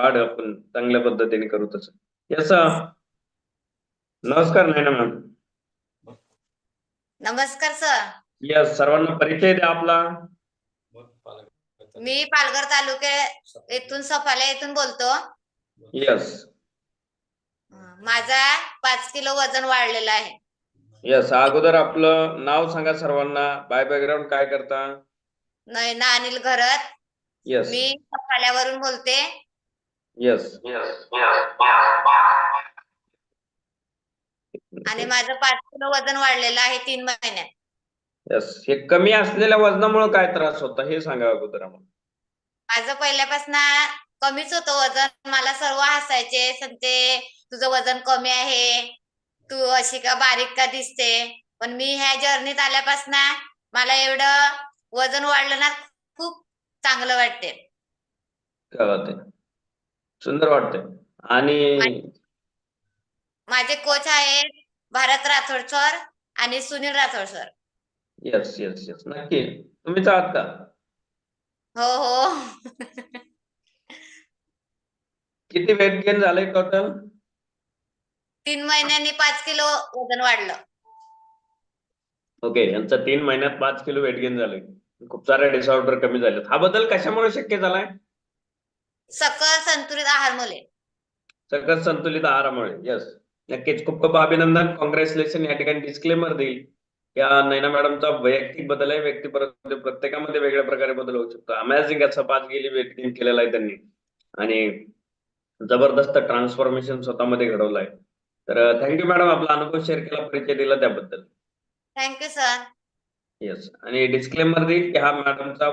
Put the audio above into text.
वाढ आपण चांगल्या पद्धतीने करू तसं. यस नमस्कार नैना मॅम नमस्कार सर. यस सर्वांना परिचय द्या आपला. मी पालघर तालुके येथून सफाले येथून बोलतो. यस माझा पाच किलो वजन वाढलेलं आहे. यस अगोदर आपलं नाव सांगा सर्वांना. बाय बॅकग्राऊंड काय करता? नयना अनिल घरत. यस मी सफाल्यावरून बोलते. यस आणि माझं पाच किलो वजन वाढलेलं आहे तीन महिन्यात. यस हे कमी असलेल्या वजनामुळे काय त्रास होता हे सांगा अगोदर आम्हाला. माझं पहिल्यापासून कमीच होतं वजन. मला सर्व हसायचे सांगते तुझं वजन कमी आहे. तू अशी का बारीक का दिसते? पण मी ह्या जर्नीत आल्यापासून मला एवढं वजन वाढलं ना खूप चांगलं वाटते सुंदर वाटते आणि माझे कोच आहेत भारत राठोड सर आणि Sunil Rathod sir yes yes yes नक्की. तुम्हीच आहात का? हो हो. किती वेट गेन झालंय टोटल तीन महिन्यांनी पाच किलो वजन वाढलं. ओके यांचं तीन महिन्यात पाच किलो वेट गेन झालंय. खूप सारे डिसऑर्डर कमी झालेत. हा बदल कशामुळे शक्य झालाय? सकल संतुलित आहार मुले सकस संतुलित आहारामुळे यस नक्कीच. खूप खूप अभिनंदन. कॉंग्रॅच्युलेशन या ठिकाणी डिस्क्लेमर देईल. या नैना मॅडमचा वैयक्तिक बदल आहे. व्यक्ती परत प्रत्येकामध्ये वेगळ्या प्रकारे बदल होऊ शकतो. अमेझिंग असा पाच गेली गेन केलेला आहे त्यांनी. आणि जबरदस्त ट्रान्सफॉर्मेशन स्वतःमध्ये घडवलं आहे तर थँक्यू मॅडम आपला अनुभव शेअर केला परिचय दिला त्याबद्दल. थँक्यू सर येस आणि डिस्क्लेमर देईल की हा मॅडमचा